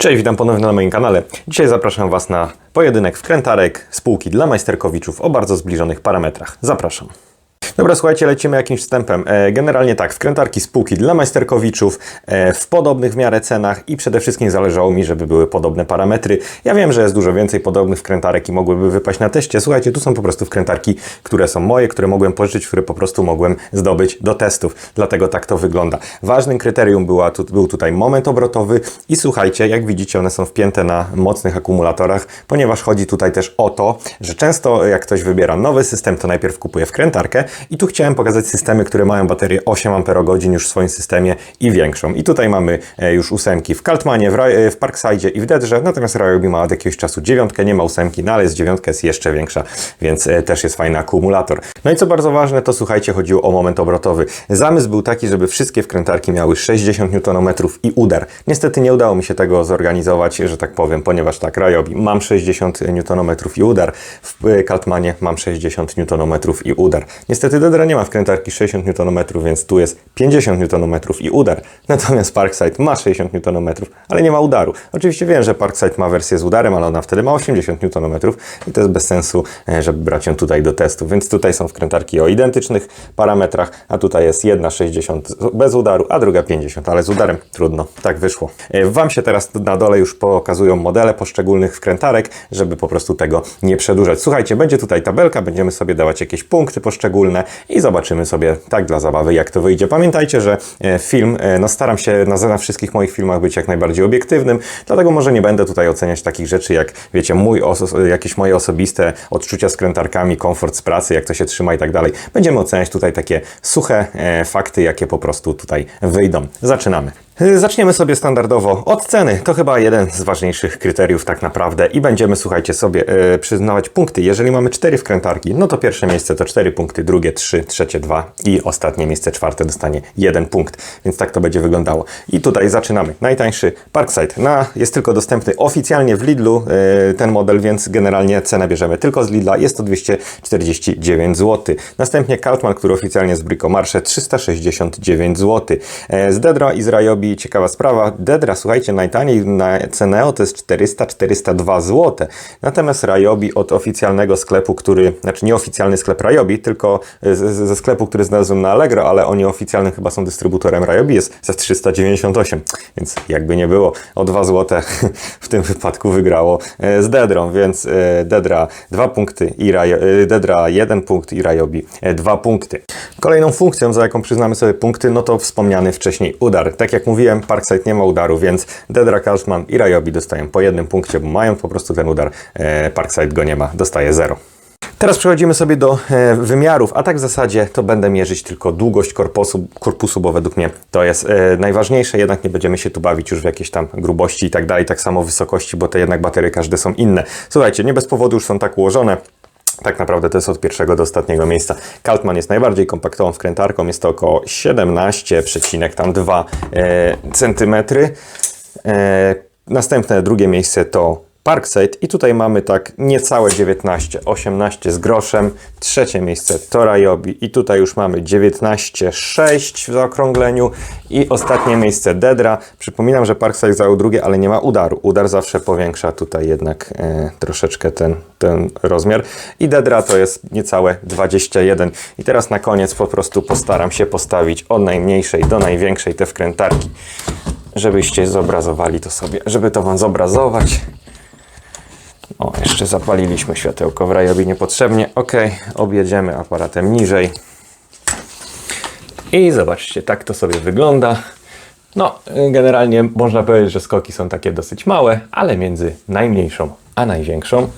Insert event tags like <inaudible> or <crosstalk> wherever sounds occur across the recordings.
Cześć, witam ponownie na moim kanale. Dzisiaj zapraszam Was na pojedynek wkrętarek spółki dla majsterkowiczów o bardzo zbliżonych parametrach. Zapraszam. Dobra, słuchajcie, lecimy jakimś wstępem. E, Generalnie tak, wkrętarki spółki dla majsterkowiczów e, w podobnych w miarę cenach i przede wszystkim zależało mi, żeby były podobne parametry. Ja wiem, że jest dużo więcej podobnych wkrętarek i mogłyby wypaść na teście. Słuchajcie, tu są po prostu wkrętarki, które są moje, które mogłem pożyczyć, które po prostu mogłem zdobyć do testów. Dlatego tak to wygląda. Ważnym kryterium była, tu, był tutaj moment obrotowy i słuchajcie, jak widzicie, one są wpięte na mocnych akumulatorach, ponieważ chodzi tutaj też o to, że często jak ktoś wybiera nowy system, to najpierw kupuje wkrętarkę i tu chciałem pokazać systemy, które mają baterię 8 Ah już w swoim systemie i większą. I tutaj mamy e, już ósemki w Kaltmanie, w, e, w Parkside i w Dedrze, natomiast Ryobi ma od jakiegoś czasu dziewiątkę, nie ma ósemki, no ale jest dziewiątka, jest jeszcze większa, więc e, też jest fajny akumulator. No i co bardzo ważne, to słuchajcie, chodziło o moment obrotowy. Zamysł był taki, żeby wszystkie wkrętarki miały 60 Nm i udar. Niestety nie udało mi się tego zorganizować, że tak powiem, ponieważ tak, Ryobi mam 60 Nm i udar, w Kaltmanie mam 60 Nm i udar. Niestety Dedra nie ma wkrętarki 60 Nm, więc tu jest 50 Nm i udar. Natomiast Parkside ma 60 Nm, ale nie ma udaru. Oczywiście wiem, że Parkside ma wersję z udarem, ale ona wtedy ma 80 Nm i to jest bez sensu, e, żeby brać ją tutaj do testu. Więc tutaj są wkrętarki o identycznych parametrach, a tutaj jest jedna 60 bez udaru, a druga 50, ale z udarem trudno. Tak wyszło. E, Wam się teraz na dole już pokazują modele poszczególnych wkrętarek, żeby po prostu tego nie przedłużać. Słuchajcie, będzie tutaj tabelka, będziemy sobie dawać jakieś punkty poszczególne i zobaczymy sobie tak dla zabawy, jak to wyjdzie. Pamiętajcie, że e, film, e, no staram się na, na wszystkich moich filmach być jak najbardziej obiektywnym, dlatego może nie będę tutaj oceniać takich rzeczy jak, wiecie, mój oso- jakieś moje osobiste odczucia z krętarkami, komfort z pracy, jak to się trzyma i tak dalej. Będziemy oceniać tutaj takie suche e, fakty, jakie po prostu tutaj wyjdą. Zaczynamy. Zaczniemy sobie standardowo od ceny. To chyba jeden z ważniejszych kryteriów tak naprawdę i będziemy, słuchajcie, sobie e, przyznawać punkty. Jeżeli mamy cztery wkrętarki, no to pierwsze miejsce to cztery punkty, drugie trzy, trzecie dwa i ostatnie miejsce czwarte dostanie jeden punkt. Więc tak to będzie wyglądało. I tutaj zaczynamy. Najtańszy Parkside. Na, jest tylko dostępny oficjalnie w Lidlu e, ten model, więc generalnie cenę bierzemy tylko z Lidla. Jest to 249 zł. Następnie Kaltman, który oficjalnie jest w Bricomarsze 369 zł. E, Z Dedra i z Ciekawa sprawa. Dedra, słuchajcie, najtaniej na Ceneo to jest 400-402 zł. Natomiast Ryobi od oficjalnego sklepu, który, znaczy nieoficjalny sklep Ryobi, tylko z- ze sklepu, który znalazłem na Allegro, ale oni oficjalnym chyba są dystrybutorem Ryobi, jest za 398. Więc jakby nie było, o 2 zł <laughs> w tym wypadku wygrało e, z Dedrą, więc e, Dedra 2 punkty i Rajo, e, Dedra 1 punkt i Ryobi 2 punkty. Kolejną funkcją, za jaką przyznamy sobie punkty, no to wspomniany wcześniej udar. Tak jak mówiłem, Parkside nie ma udaru, więc Dedra, Kaltman i Ryobi dostają po jednym punkcie, bo mają po prostu ten udar. E, Parkside go nie ma, dostaje 0. Teraz przechodzimy sobie do e, wymiarów, a tak w zasadzie to będę mierzyć tylko długość korpusu, korpusu bo według mnie to jest e, najważniejsze, jednak nie będziemy się tu bawić już w jakieś tam grubości i tak dalej, tak samo wysokości, bo te jednak baterie każde są inne. Słuchajcie, nie bez powodu już są tak ułożone. Tak naprawdę to jest od pierwszego do ostatniego miejsca. Kaltman jest najbardziej kompaktową wkrętarką, jest to około 17,2 e, centymetry. E, następne drugie miejsce to Parkside i tutaj mamy tak niecałe 19, 18 z groszem. Trzecie miejsce to Ryobi i tutaj już mamy 19,6 w zaokrągleniu i ostatnie miejsce Dedra. Przypominam, że Parkside zajął drugie, ale nie ma udaru. Udar zawsze powiększa tutaj jednak e, troszeczkę ten, ten rozmiar i Dedra to jest niecałe 21. I teraz na koniec po prostu postaram się postawić od najmniejszej do największej te wkrętarki, żebyście zobrazowali to sobie, żeby to Wam zobrazować. O, jeszcze zapaliliśmy światełko w rajowi niepotrzebnie. Ok, objedziemy aparatem niżej. I zobaczcie, tak to sobie wygląda. No, generalnie można powiedzieć, że skoki są takie dosyć małe, ale między najmniejszą a największą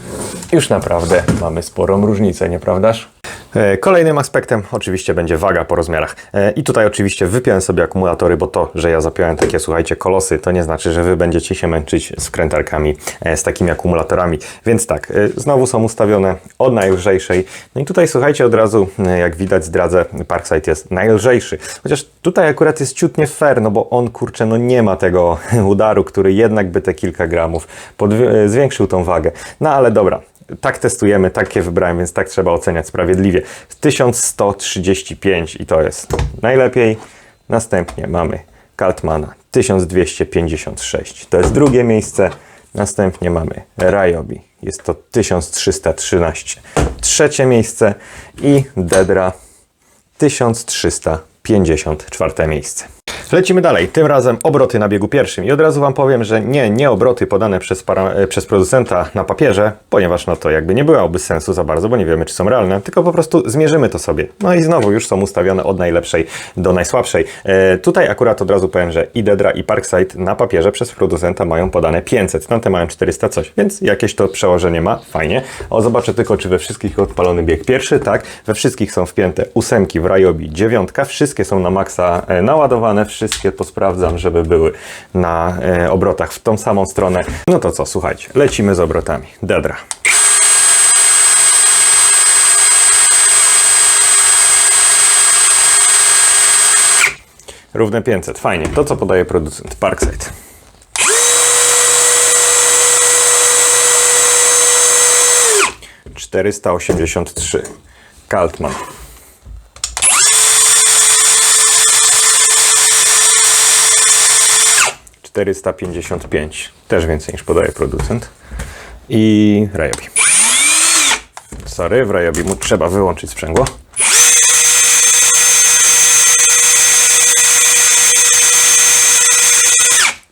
już naprawdę mamy sporą różnicę, nieprawdaż? E, Kolejnym aspektem oczywiście będzie waga po rozmiarach. E, I tutaj oczywiście wypiąłem sobie akumulatory, bo to, że ja zapiąłem takie, słuchajcie, kolosy, to nie znaczy, że wy będziecie się męczyć z wkrętarkami, e, z takimi akumulatorami. Więc tak, znowu są ustawione od najlżejszej. No i tutaj słuchajcie, od razu, jak widać, zdradzę, Parkside jest najlżejszy. Chociaż tutaj akurat jest ciut nie fair, no bo on, kurczę, no nie ma tego <laughs> udaru, który jednak by te kilka gramów zwiększył tą wagę. No ale dobra, tak testujemy, takie wybrałem, więc tak trzeba oceniać sprawiedliwie. 1135 i to jest najlepiej. Następnie mamy Kaltmana 1256. To jest drugie miejsce. Następnie mamy Ryobi. Jest to 1313. Trzecie miejsce i Dedra 1354 miejsce. Lecimy dalej, tym razem obroty na biegu pierwszym. I od razu Wam powiem, że nie, nie obroty podane przez, para, e, przez producenta na papierze, ponieważ no to jakby nie byłoby sensu za bardzo, bo nie wiemy, czy są realne, tylko po prostu zmierzymy to sobie. No i znowu już są ustawione od najlepszej do najsłabszej. E, tutaj akurat od razu powiem, że i Dedra i Parkside na papierze przez producenta mają podane 500, tamte mają 400 coś, więc jakieś to przełożenie ma, fajnie. O, zobaczę tylko, czy we wszystkich odpalony bieg pierwszy, tak, we wszystkich są wpięte ósemki w Ryobi, dziewiątka, wszystkie są na maksa e, naładowane, wszystkie posprawdzam, żeby były na e, obrotach w tą samą stronę. No to co, słuchajcie, lecimy z obrotami. Dedra. Równe 500, fajnie. To co podaje producent Parkside. Czterysta osiemdziesiąt trzy. Kaltman. 455. Też więcej niż podaje producent. I Ryobi. Sorry, w Ryobi mu trzeba wyłączyć sprzęgło.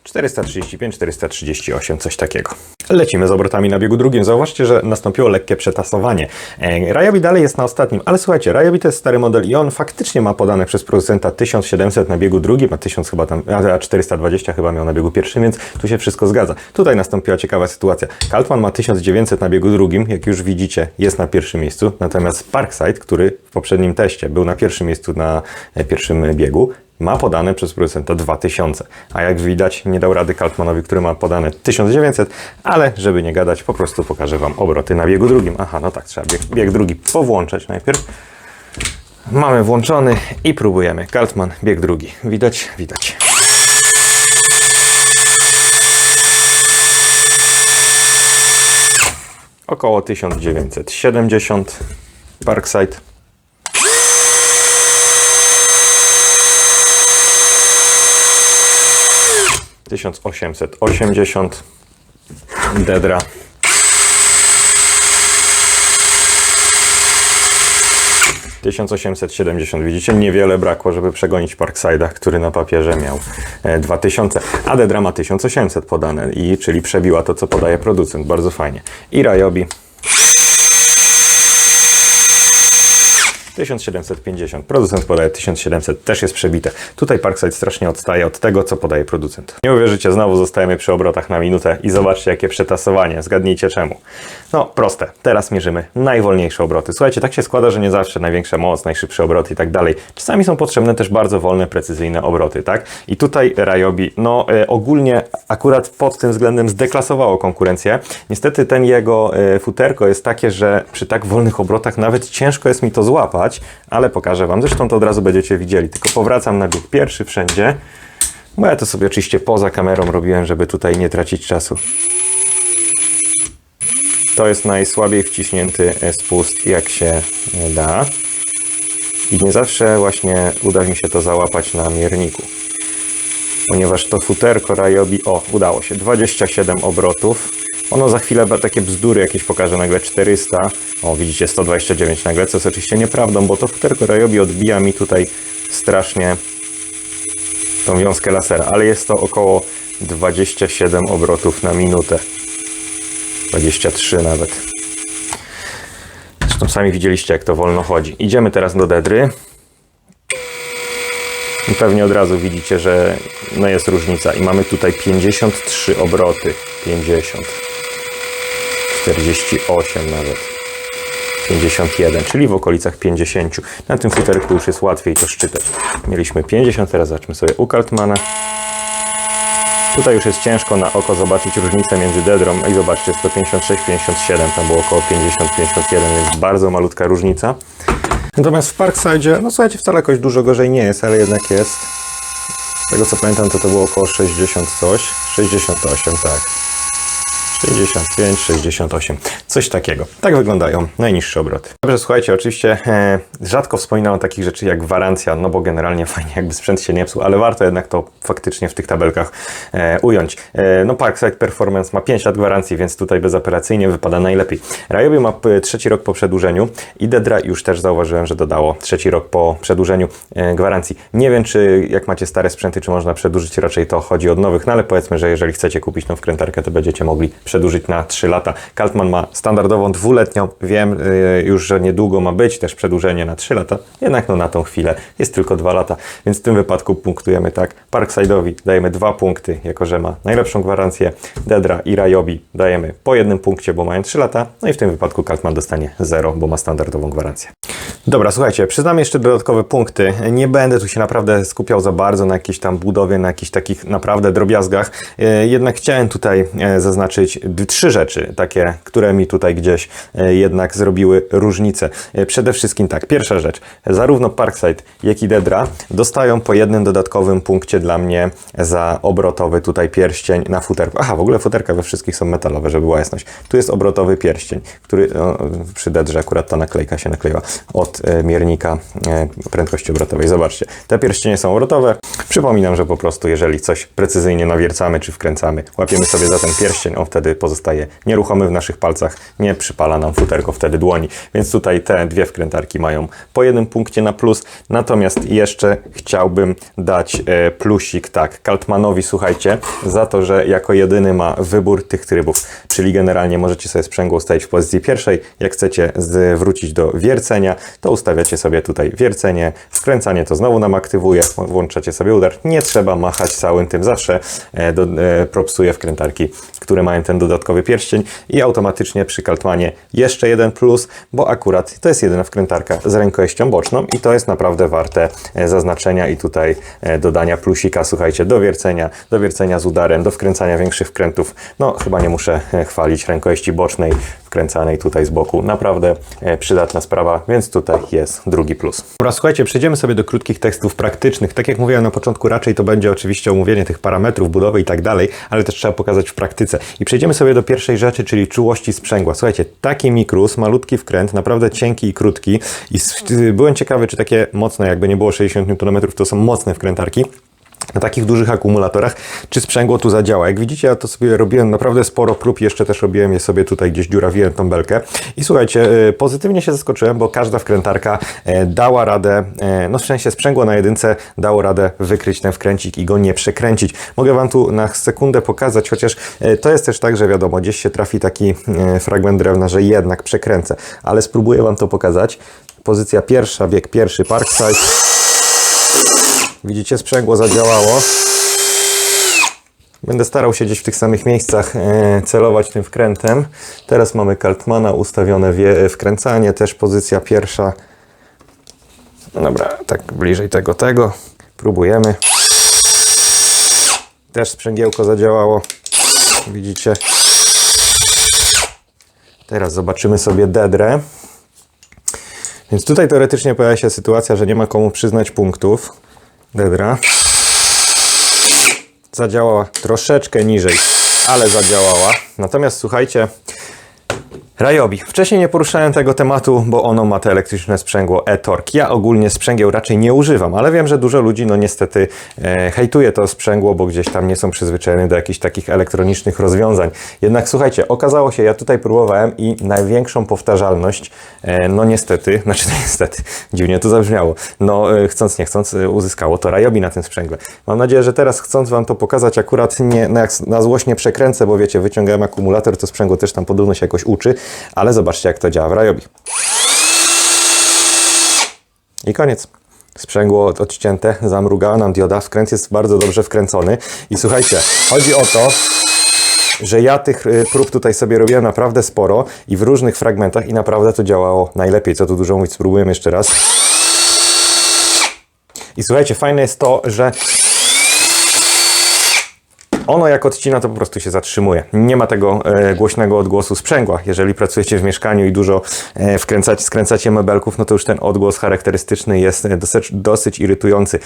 Czterysta trzydzieści pięć, czterysta trzydzieści osiem, coś takiego. Lecimy z obrotami na biegu drugim. Zauważcie, że nastąpiło lekkie przetasowanie. E, Ryobi dalej jest na ostatnim, ale słuchajcie, Ryobi to jest stary model i on faktycznie ma podane przez producenta 1700 na biegu drugim, a 1000 chyba tam, a 420 chyba miał na biegu pierwszym, więc tu się wszystko zgadza. Tutaj nastąpiła ciekawa sytuacja. Kaltman ma 1900 na biegu drugim, jak już widzicie, jest na pierwszym miejscu, natomiast Parkside, który w poprzednim teście był na pierwszym miejscu na e, pierwszym biegu, ma podane przez producenta 2000, a jak widać nie dał rady Kaltmanowi, który ma podane 1900, ale żeby nie gadać, po prostu pokażę Wam obroty na biegu drugim. Aha, no tak, trzeba bieg, bieg drugi powłączać najpierw. Mamy włączony i próbujemy. Kaltman, bieg drugi. Widać? Widać. Około 1970 Parkside. Tysiąc osiemset osiemdziesiąt Dedra. Tysiąc osiemset siedemdziesiąt. Widzicie, niewiele brakło, żeby przegonić Parkside'a, który na papierze miał e, 2000, a Dedra ma 1800 podane, i, czyli przebiła to, co podaje producent. Bardzo fajnie. I Ryobi 1750. Producent podaje 1700, też jest przebite. Tutaj Parkside strasznie odstaje od tego, co podaje producent. Nie uwierzycie, znowu zostajemy przy obrotach na minutę i zobaczcie, jakie przetasowanie. Zgadnijcie czemu. No, proste. Teraz mierzymy najwolniejsze obroty. Słuchajcie, tak się składa, że nie zawsze największa moc, najszybszy obrot i tak dalej. Czasami są potrzebne też bardzo wolne, precyzyjne obroty, tak? I tutaj Ryobi, no e, ogólnie akurat pod tym względem zdeklasowało konkurencję. Niestety ten jego e, futerko jest takie, że przy tak wolnych obrotach nawet ciężko jest mi to złapać, ale pokażę Wam. Zresztą to od razu będziecie widzieli. Tylko powracam na bieg pierwszy wszędzie. Bo ja to sobie oczywiście poza kamerą robiłem, żeby tutaj nie tracić czasu. To jest najsłabiej wciśnięty spust, jak się da. I nie zawsze właśnie uda mi się to załapać na mierniku. Ponieważ to futerko Ryobi, o, udało się, 27 obrotów. Ono za chwilę takie bzdury jakieś pokaże, nagle 400. O, widzicie, 129 nagle, co jest oczywiście nieprawdą, bo to futerko Ryobi odbija mi tutaj strasznie tą wiązkę lasera, ale jest to około 27 obrotów na minutę. 23 nawet. Zresztą sami widzieliście, jak to wolno chodzi. Idziemy teraz do Dedry. I pewnie od razu widzicie, że no jest różnica. I mamy tutaj 53 obroty. 50. 48 nawet. 51, czyli w okolicach 50. Na tym futerku już jest łatwiej to szczytać. Mieliśmy 50, teraz zobaczmy sobie u Kaltmana. Tutaj już jest ciężko na oko zobaczyć różnicę między Dedrą i zobaczcie 156, 57, tam było około 50, 51, więc bardzo malutka różnica. Natomiast w Parkside, no słuchajcie, wcale jakoś dużo gorzej nie jest, ale jednak jest. Z tego co pamiętam, to to było około 60 coś. 68, tak. 55, 68, coś takiego. Tak wyglądają najniższe obroty. Dobrze, słuchajcie, oczywiście e, rzadko wspominam o takich rzeczy jak gwarancja, no bo generalnie <laughs> fajnie jakby sprzęt się nie psuł, ale warto jednak to faktycznie w tych tabelkach e, ująć. E, no Parkside Performance ma 5 lat gwarancji, więc tutaj bezapelacyjnie wypada najlepiej. Ryobi ma trzeci rok po przedłużeniu i Dedra już też zauważyłem, że dodało trzeci rok po przedłużeniu e, gwarancji. Nie wiem, czy jak macie stare sprzęty, czy można przedłużyć, raczej to chodzi od nowych, no ale powiedzmy, że jeżeli chcecie kupić tą wkrętarkę, to będziecie mogli przedłużyć na 3 lata. Kaltman ma standardową dwuletnią, wiem y, już, że niedługo ma być też przedłużenie na 3 lata, jednak no na tą chwilę jest tylko 2 lata, więc w tym wypadku punktujemy tak. Parkside'owi dajemy 2 punkty, jako że ma najlepszą gwarancję, Dedra i Rayobi dajemy po jednym punkcie, bo mają 3 lata, no i w tym wypadku Kaltman dostanie 0, bo ma standardową gwarancję. Dobra, słuchajcie, przyznam jeszcze dodatkowe punkty. Nie będę tu się naprawdę skupiał za bardzo na jakiejś tam budowie, na jakichś takich naprawdę drobiazgach. E, Jednak chciałem tutaj e, zaznaczyć trzy rzeczy, takie, które mi tutaj gdzieś e, jednak zrobiły różnicę. E, Przede wszystkim tak, pierwsza rzecz, zarówno Parkside, jak i Dedra dostają po jednym dodatkowym punkcie dla mnie za obrotowy tutaj pierścień na futerku. Aha, w ogóle futerka we wszystkich są metalowe, żeby była jasność. Tu jest obrotowy pierścień, który no, przy Dedrze akurat ta naklejka się nakleiła od e, miernika prędkości obrotowej. Zobaczcie, te pierścienie są obrotowe. Przypominam, że po prostu jeżeli coś precyzyjnie nawiercamy czy wkręcamy, łapiemy sobie za ten pierścień, on wtedy pozostaje nieruchomy w naszych palcach, nie przypala nam futerko wtedy dłoni. Więc tutaj te dwie wkrętarki mają po jednym punkcie na plus. Natomiast jeszcze chciałbym dać e, plusik, tak, Kaltmanowi, słuchajcie, za to, że jako jedyny ma wybór tych trybów, czyli generalnie możecie sobie sprzęgło ustawić w pozycji pierwszej, jak chcecie zwrócić do wiercenia, to ustawiacie sobie tutaj wiercenie, wkręcanie to znowu nam aktywuje, włączacie sobie udar, nie trzeba machać całym tym, zawsze e, do, e, propsuje wkrętarki, które mają ten dodatkowy pierścień i automatycznie przy Kaltmanie jeszcze jeden plus, bo akurat to jest jedyna wkrętarka z rękojeścią boczną i to jest naprawdę warte e, zaznaczenia i tutaj e, dodania plusika, słuchajcie, do wiercenia, do wiercenia z udarem, do wkręcania większych wkrętów, no chyba nie muszę e, chwalić rękojeści bocznej, wkręcanej tutaj z boku, naprawdę e, przydatna sprawa, więc tutaj jest drugi plus. Dobra, słuchajcie, przejdziemy sobie do krótkich tekstów praktycznych. Tak jak mówiłem na początku, raczej to będzie oczywiście omówienie tych parametrów, budowy i tak dalej, ale też trzeba pokazać w praktyce. I przejdziemy sobie do pierwszej rzeczy, czyli czułości sprzęgła. Słuchajcie, taki mikrus, malutki wkręt, naprawdę cienki i krótki. I byłem ciekawy, czy takie mocne, jakby nie było 60 Nm, to są mocne wkrętarki na takich dużych akumulatorach, czy sprzęgło tu zadziała. Jak widzicie, ja to sobie robiłem naprawdę sporo prób, jeszcze też robiłem je sobie tutaj gdzieś dziurawiłem tą belkę. I słuchajcie, e, pozytywnie się zaskoczyłem, bo każda wkrętarka e, dała radę, e, no w sensie sprzęgło na jedynce dało radę wykryć ten wkręcik i go nie przekręcić. Mogę Wam tu na sekundę pokazać, chociaż to jest też tak, że wiadomo, gdzieś się trafi taki fragment drewna, że jednak przekręcę, ale spróbuję Wam to pokazać. Pozycja pierwsza, bieg pierwszy, Parkside. Widzicie, sprzęgło zadziałało. Będę starał się gdzieś w tych samych miejscach e, celować tym wkrętem. Teraz mamy Kaltmana, ustawione wie, wkręcanie, też pozycja pierwsza. Dobra, tak bliżej tego, tego. Próbujemy. Też sprzęgiełko zadziałało. Widzicie. Teraz zobaczymy sobie dedrę. Więc tutaj teoretycznie pojawia się sytuacja, że nie ma komu przyznać punktów. Dedra. Zadziałała troszeczkę niżej, ale zadziałała. Natomiast słuchajcie, Rajobi. Wcześniej nie poruszałem tego tematu, bo ono ma te elektryczne sprzęgło e-torque. Ja ogólnie sprzęgieł raczej nie używam, ale wiem, że dużo ludzi no niestety e, hejtuje to sprzęgło, bo gdzieś tam nie są przyzwyczajeni do jakichś takich elektronicznych rozwiązań. Jednak słuchajcie, okazało się, ja tutaj próbowałem i największą powtarzalność, e, no niestety, <laughs> znaczy no niestety, dziwnie to zabrzmiało, no e, chcąc nie chcąc e, uzyskało to Rajobi na tym sprzęgle. Mam nadzieję, że teraz chcąc Wam to pokazać, akurat nie, no jak na złość nie przekręcę, bo wiecie, wyciągałem akumulator, to sprzęgło też tam podobno się jakoś uczy, ale zobaczcie jak to działa w Rajobi. I koniec. Sprzęgło odcięte, zamrugała nam dioda, wkręt jest bardzo dobrze wkręcony i słuchajcie, chodzi o to, że ja tych y, prób tutaj sobie robiłem naprawdę sporo i w różnych fragmentach i naprawdę to działało najlepiej, co tu dużo mówić, spróbujemy jeszcze raz. I słuchajcie, fajne jest to, że ono jak odcina, to po prostu się zatrzymuje. Nie ma tego e, głośnego odgłosu sprzęgła. Jeżeli pracujecie w mieszkaniu i dużo e, wkręcacie, skręcacie mebelków, no to już ten odgłos charakterystyczny jest e, dosyć, dosyć irytujący.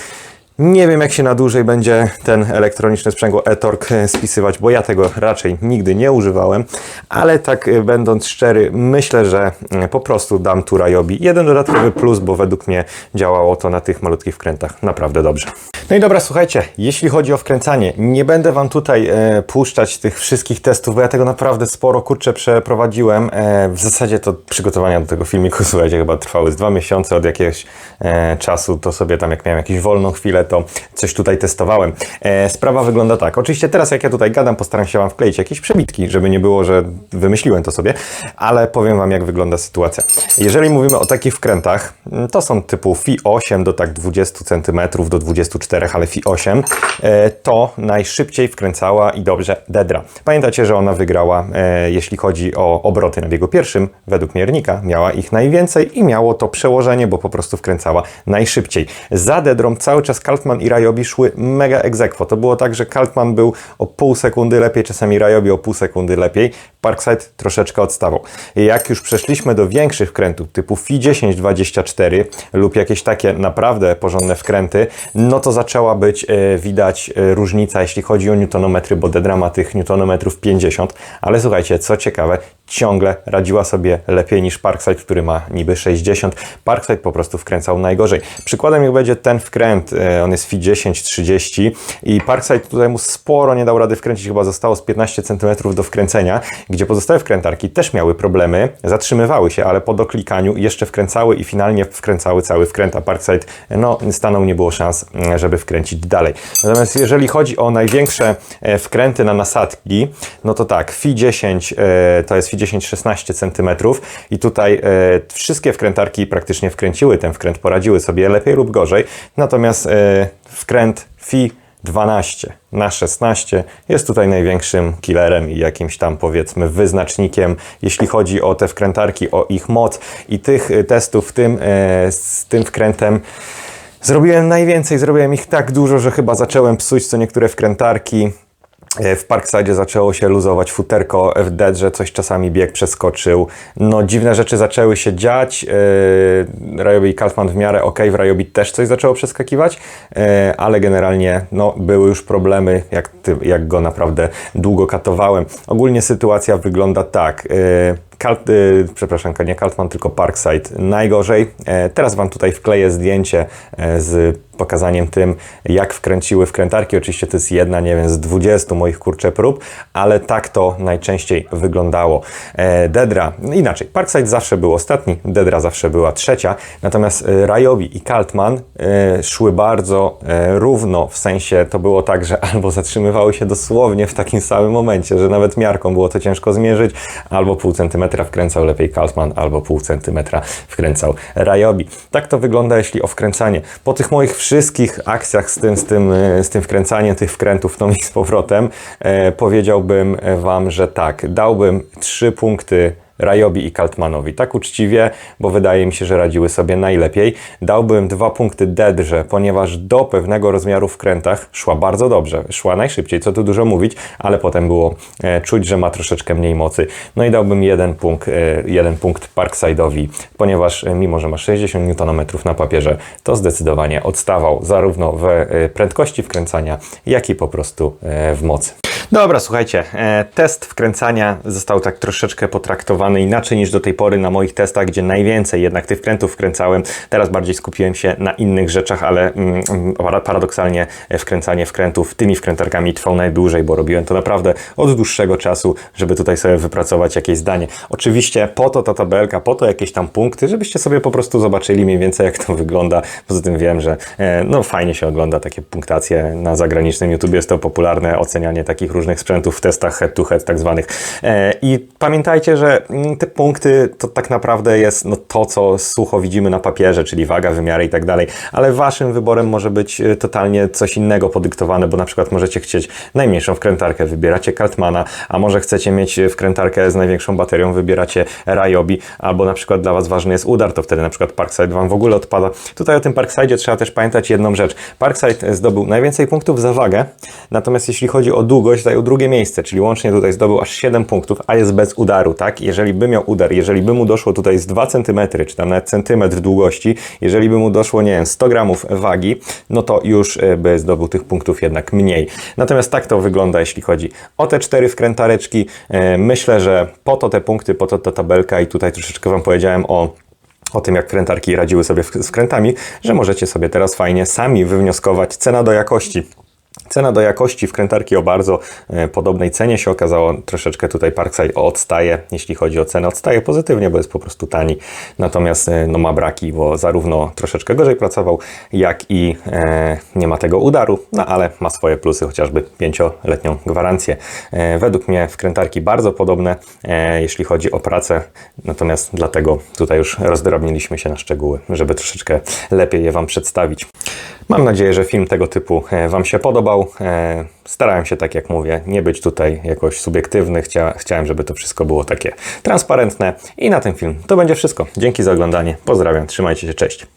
Nie wiem, jak się na dłużej będzie ten elektroniczny sprzęgło e-torque spisywać, bo ja tego raczej nigdy nie używałem, ale tak e, będąc szczery, myślę, że e, po prostu dam tu Rayobi jeden dodatkowy plus, bo według mnie działało to na tych malutkich wkrętach naprawdę dobrze. No i dobra, słuchajcie, jeśli chodzi o wkręcanie, nie będę Wam tutaj e, puszczać tych wszystkich testów, bo ja tego naprawdę sporo, kurczę, przeprowadziłem. E, w zasadzie to przygotowania do tego filmiku, <laughs> słuchajcie, chyba trwały z dwa miesiące od jakiegoś e, czasu, to sobie tam jak miałem jakąś wolną chwilę, to coś tutaj testowałem. E, sprawa wygląda tak. Oczywiście teraz jak ja tutaj gadam, postaram się Wam wkleić jakieś przebitki, żeby nie było, że wymyśliłem to sobie, ale powiem Wam jak wygląda sytuacja. Jeżeli mówimy o takich wkrętach, mm, to są typu FI 8 do tak 20 cm do 24, ale FI 8, e, to najszybciej wkręcała i dobrze Dedra. Pamiętacie, że ona wygrała, e, jeśli chodzi o obroty na biegu pierwszym, według miernika, miała ich najwięcej i miało to przełożenie, bo po prostu wkręcała najszybciej. Za Dedrą cały czas Kaltman i Rayobi szły mega egzekwo. To było tak, że Kaltman był o pół sekundy lepiej, czasami Rayobi o pół sekundy lepiej. Parkside troszeczkę odstawał. Jak już przeszliśmy do większych wkrętów typu FI 1024 lub jakieś takie naprawdę porządne wkręty, no to zaczęła być e, widać e, różnica, jeśli chodzi o newtonometry, bo Dedra ma tych newtonometrów 50, ale słuchajcie, co ciekawe, ciągle radziła sobie lepiej niż Parkside, który ma niby 60. Parkside po prostu wkręcał najgorzej. Przykładem jak będzie ten wkręt, e, on jest FI 10-30 i Parkside tutaj mu sporo nie dał rady wkręcić, chyba zostało z 15 cm do wkręcenia, gdzie pozostałe wkrętarki też miały problemy, zatrzymywały się, ale po doklikaniu jeszcze wkręcały i finalnie wkręcały cały wkręt, a Parkside no, stanął, nie było szans, mm, żeby wkręcić dalej. Natomiast jeżeli chodzi o największe e, wkręty na nasadki, no to tak, FI 10 e, to jest 10-16 cm i tutaj e, wszystkie wkrętarki praktycznie wkręciły ten wkręt, poradziły sobie lepiej lub gorzej, natomiast e, wkręt FI 12 na 16 jest tutaj największym killerem i jakimś tam powiedzmy wyznacznikiem, jeśli chodzi o te wkrętarki, o ich moc. I tych e, testów z tym wkrętem zrobiłem najwięcej, zrobiłem ich tak dużo, że chyba zacząłem psuć co niektóre wkrętarki. E, W Parkside zaczęło się luzować futerko w że coś czasami bieg przeskoczył. No dziwne rzeczy zaczęły się dziać. Yy, Rajobi i Kaltman w miarę ok, w Rajobi też coś zaczęło przeskakiwać, e, ale generalnie no, były już problemy, jak, jak go naprawdę długo katowałem. Ogólnie sytuacja wygląda tak. Kalt, y, przepraszam, nie Kaltman, tylko Parkside najgorzej. E, teraz Wam tutaj wkleję zdjęcie e, z pokazaniem tym, jak wkręciły wkrętarki. Oczywiście to jest jedna, nie wiem, z 20 moich kurcze prób, ale tak to najczęściej wyglądało. E, Dedra, inaczej, Parkside zawsze był ostatni, Dedra zawsze była trzecia, natomiast e, Rayobi i Kaltman e, szły bardzo e, równo, w sensie to było tak, że <laughs> albo zatrzymywały się dosłownie w takim samym momencie, że nawet miarką było to ciężko zmierzyć, albo pół centymetra wkręcał lepiej Kaltman, albo pół centymetra wkręcał Rayobi. Tak to wygląda, jeśli o wkręcanie. Po tych moich wszystkich akcjach z tym, z tym, e, z tym wkręcaniem tych wkrętów tą i z powrotem, e, powiedziałbym Wam, że tak, dałbym trzy punkty Rajobi i Kaltmanowi. Tak uczciwie, bo wydaje mi się, że radziły sobie najlepiej. Dałbym dwa punkty Dedrze, ponieważ do pewnego rozmiaru w krętach szła bardzo dobrze. Szła najszybciej, co tu dużo mówić, ale potem było e, czuć, że ma troszeczkę mniej mocy. No i dałbym jeden punkt, e, jeden punkt Parkside'owi, ponieważ e, mimo, że ma 60 Nm na papierze, to zdecydowanie odstawał zarówno w prędkości wkręcania, jak i po prostu w mocy. Dobra, słuchajcie, e, test wkręcania został tak troszeczkę potraktowany inaczej niż do tej pory na moich testach, gdzie najwięcej jednak tych wkrętów wkręcałem. Teraz bardziej skupiłem się na innych rzeczach, ale mm, para- paradoksalnie wkręcanie wkrętów tymi wkrętarkami trwał najdłużej, bo robiłem to naprawdę od dłuższego czasu, żeby tutaj sobie wypracować jakieś zdanie. Oczywiście po to ta tabelka, po to jakieś tam punkty, żebyście sobie po prostu zobaczyli mniej więcej jak to wygląda. Poza tym wiem, że e, no fajnie się ogląda takie punktacje na zagranicznym YouTube, jest to popularne ocenianie takich różnych sprzętów w testach head-to-head tak zwanych. E, I pamiętajcie, że mm, te punkty to tak naprawdę jest no, to, co sucho widzimy na papierze, czyli waga, wymiary i tak dalej, ale waszym wyborem może być e, totalnie coś innego podyktowane, bo na przykład możecie chcieć najmniejszą wkrętarkę, wybieracie Kaltmana, a może chcecie mieć wkrętarkę z największą baterią, wybieracie Rayobi, albo na przykład dla was ważny jest udar, to wtedy na przykład Parkside wam w ogóle odpada. Tutaj o tym Parkside trzeba też pamiętać jedną rzecz. Parkside zdobył najwięcej punktów za wagę, natomiast jeśli chodzi o długość, zajął drugie miejsce, czyli łącznie tutaj zdobył aż 7 punktów, a jest bez udaru, tak? Jeżeli by miał udar, jeżeli by mu doszło tutaj z 2 cm, czy tam nawet centymetr długości, jeżeli by mu doszło, nie wiem, 100 gramów wagi, no to już e, by zdobył tych punktów jednak mniej. Natomiast tak to wygląda, jeśli chodzi o te cztery wkrętareczki. E, Myślę, że po to te punkty, po to ta tabelka i tutaj troszeczkę Wam powiedziałem o o tym, jak wkrętarki radziły sobie z wkrętami, że możecie sobie teraz fajnie sami wywnioskować cena do jakości. Cena do jakości wkrętarki o bardzo e, podobnej cenie się okazało. Troszeczkę tutaj Parkside odstaje, jeśli chodzi o cenę. Odstaje pozytywnie, bo jest po prostu tani. Natomiast e, no, ma braki, bo zarówno troszeczkę gorzej pracował, jak i e, nie ma tego udaru, no ale ma swoje plusy, chociażby pięcioletnią gwarancję. E, według mnie wkrętarki bardzo podobne, e, jeśli chodzi o pracę. Natomiast dlatego tutaj już rozdrobniliśmy się na szczegóły, żeby troszeczkę lepiej je Wam przedstawić. Mam nadzieję, że film tego typu e, Wam się podobał. E, Starałem się, tak jak mówię, nie być tutaj jakoś subiektywny. Chcia, chciałem, żeby to wszystko było takie transparentne. I na ten film to będzie wszystko. Dzięki za oglądanie. Pozdrawiam, trzymajcie się, cześć.